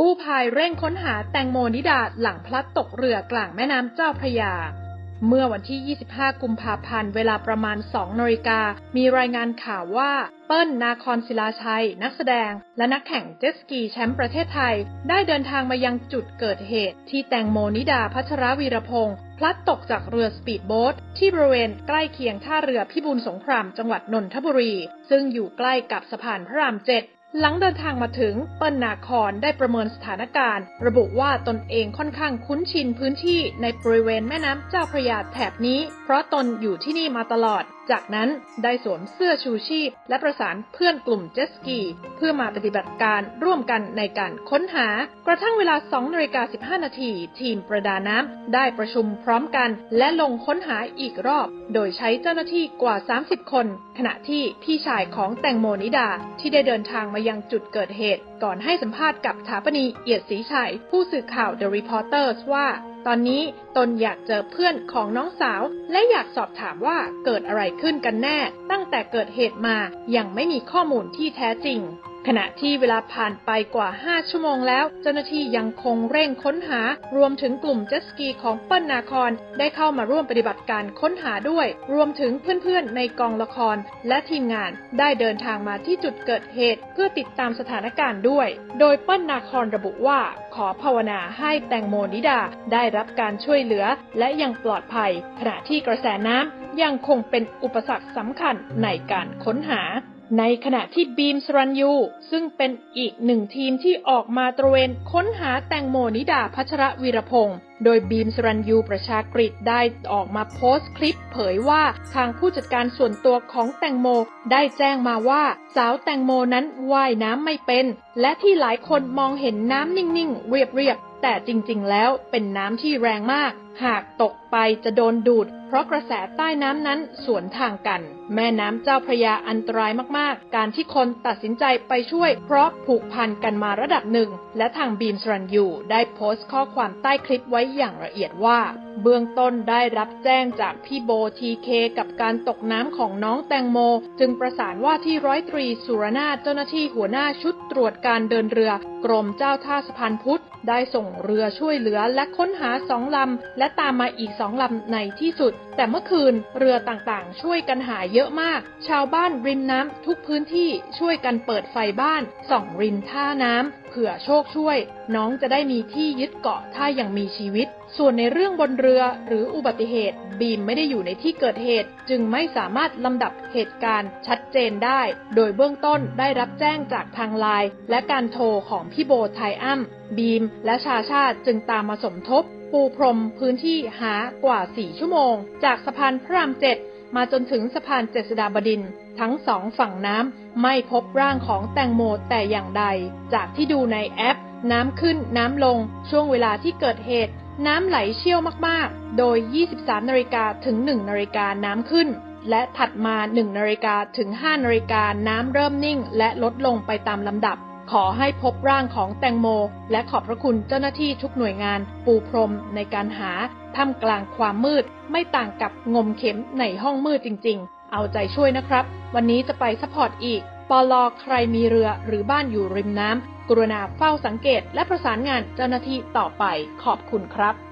กู้ภัยเร่งค้นหาแตงโมนิดาหลังพลัดตกเรือกลางแม่น้ำเจ้าพระยา เมื่อวันที่ 25 กุมภาพันธ์ เวลาประมาณ 2นาฬิกา มีรายงานข่าวว่า เปิ้ล นาคอนศิลาชัย นักแสดง และนักแข่งเจ็ตสกีแชมป์ประเทศไทย ได้เดินทางมายังจุดเกิดเหตุ ที่แตงโมนิดาพัชรวีรพงศ์พลัดตกจากเรือสปีดโบ๊ทที่บริเวณใกล้เคียงท่าเรือพิบูลสงครามจังหวัดนนทบุรี ซึ่งอยู่ใกล้กับสะพานพระรามเจ็ด หลังเดินทางมาถึงเปิ้ลนาคอนได้ประเมินสถานการณ์ ระบุว่าตนเองค่อนข้างคุ้นชินพื้นที่ในบริเวณแม่น้ำเจ้าพระยาแถบนี้ เพราะตนอยู่ที่นี่มาตลอด จากนั้นได้สวมเสื้อชูชีพ และประสานเพื่อนกลุ่มเจ็ตสกี เพื่อมาปฏิบัติการร่วมกันในการค้นหา กระทั่งเวลา2นาฬิกา15 นาทีทีมประดาน้ำได้ประชุมพร้อมกัน และลงค้นหาอีกรอบ โดยใช้เจ้าหน้าที่กว่า 30 คน ขณะที่พี่ชายของแตงโมนิดาที่ได้เดินทางมายังจุดเกิดเหตุ ก่อนให้สัมภาษณ์กับถาปนีเอียดศรีชัย ผู้สื่อข่าว The Reporters ว่า ตอนนี้ตนอยากเจอเพื่อนของน้องสาว และอยากสอบถามว่าเกิดอะไรขึ้นกันแน่ ตั้งแต่เกิดเหตุมายังไม่มีข้อมูลที่แท้จริง ขณะที่เวลาผ่านไปกว่า 5 ชั่วโมงแล้ว เจ้าหน้าที่ยังคงเร่งค้นหา รวมถึงกลุ่มเจ็ตสกีของเปิ้ลนาคอนได้เข้ามาร่วมปฏิบัติการค้นหาด้วย รวมถึงเพื่อนๆ ในกองละคร และทีมงานได้เดินทางมาที่จุดเกิดเหตุ เพื่อติดตามสถานการณ์ด้วย โดยเปิ้ลนาคอนระบุว่า ขอภาวนาให้แตงโมนิดาได้รับการช่วยเหลือ และยังปลอดภัย ขณะที่กระแสน้ำยังคงเป็นอุปสรรคสำคัญในการค้นหา ในขณะที่บีมสรัญยู ซึ่งเป็นอีกหนึ่งทีมที่ออกมาตระเวนค้นหาแตงโมนิดาพัชรวีรพงศ์โดยบีมสรัญยูประชากฤษได้ออกมาโพสต์คลิป เผยว่าทางผู้จัดการส่วนตัวของแตงโมได้แจ้งมาว่า สาวแตงโมนั้นว่ายน้ำไม่เป็น และที่หลายคนมองเห็นน้ำนิ่งๆ เรียบๆแต่จริงๆ แล้วเป็นน้ำที่แรงมาก หากตกไปจะโดนดูด เพราะกระแสใต้น้ำนั้นสวนทางกัน แม่น้ำเจ้าพระยาอันตรายมากๆ การที่คนตัดสินใจไปช่วย เพราะผูกพันกันมาระดับหนึ่ง และทางบีมสรันยูได้โพสต์ข้อความใต้คลิปไว้อย่างละเอียดว่า เบื้องต้นได้รับแจ้งจากพี่โบทีเคกับการตกน้ำของน้องแตงโม จึงประสานว่าที่ร้อยตรีสุรนาถเจ้าหน้าที่หัวหน้าชุดตรวจการเดินเรือ กรมเจ้าท่าสะพานพุทธ ได้ส่งเรือช่วยเหลือและค้นหาสองลำและตามมาอีกสองลำในที่สุด แต่เมื่อคืนเรือต่างๆ ช่วยกันหาเยอะมาก ชาวบ้านริมน้ำทุกพื้นที่ช่วยกันเปิดไฟบ้านส่องริมท่าน้ำเผื่อโชคช่วย น้องจะได้มีที่ยึดเกาะถ้ายังมีชีวิต ส่วนในเรื่องบนเรือหรืออุบัติเหตุ บีมไม่ได้อยู่ในที่เกิดเหตุ จึงไม่สามารถลำดับเหตุการณ์ชัดเจนได้ โดยเบื้องต้นได้รับแจ้งจากทางไลน์และการโทรของพี่โบไทอัมบีมและชาชาติจึงตามมาสมทบปูพรมพื้นที่หากว่า 4 ชั่วโมง จากสะพานพระรามเจ็ดมาจนถึงสะพานเจษฎาบดิน ทั้งสองฝั่งน้ำไม่พบร่างของแตงโมแต่อย่างใด จากที่ดูในแอป น้ำขึ้นน้ำลง ช่วงเวลาที่เกิดเหตุ น้ำไหลเชี่ยวมากๆ โดย 23 นาฬิกาถึง 1 นาฬิกาน้ำขึ้น และถัดมา 1 นาฬิกาถึง 5 นาฬิกาน้ำเริ่มนิ่ง และลดลงไปตามลำดับ ขอให้พบร่างของแตงโม และขอบพระคุณเจ้าหน้าที่ทุกหน่วยงานปูพรมในการหาท่ามกลางความมืด ไม่ต่างกับงมเข็มในห้องมืดจริง ๆ เอาใจช่วยนะครับ วันนี้จะไปซัพพอร์ตอีกปลอใครมีเรือหรือบ้านอยู่ริมน้ำกรุณาเฝ้าสังเกตและประสานงานเจ้าหน้าที่ต่อไปขอบคุณครับ